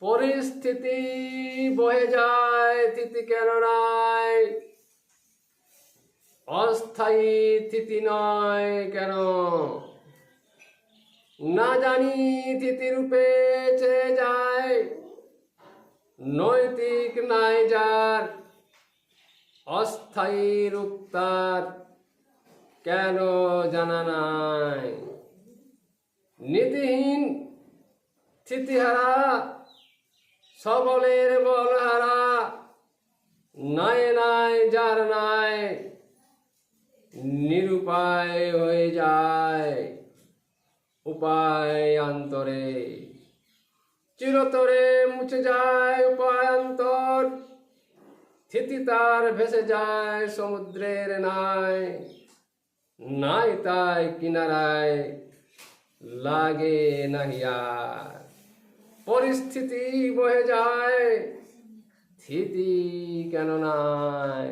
পরিস্থিতি বহে যায় তিথি কেন নাই? অস্থায়ী তিথি নয় কেন? না জানি তিথি রূপে চেয়ে যায়। নৈতিক নাই যার, অস্থায়ী রূপ তার, কেন জানা নাই? নীতিহীন স্থিতিহারা সকলের বলহারা নাই নাই যার নাই নিরুপায় হয়ে যায় উপায় অন্তরে। চিরতরে মুছে যায় উপায়ন্তর স্থিতি তার ভেসে যায় সমুদ্রের নাই নাই তাই কিনারায় লাগে নাহি পরিস্থিতি বহে যায়। স্থিতি কেন নাই?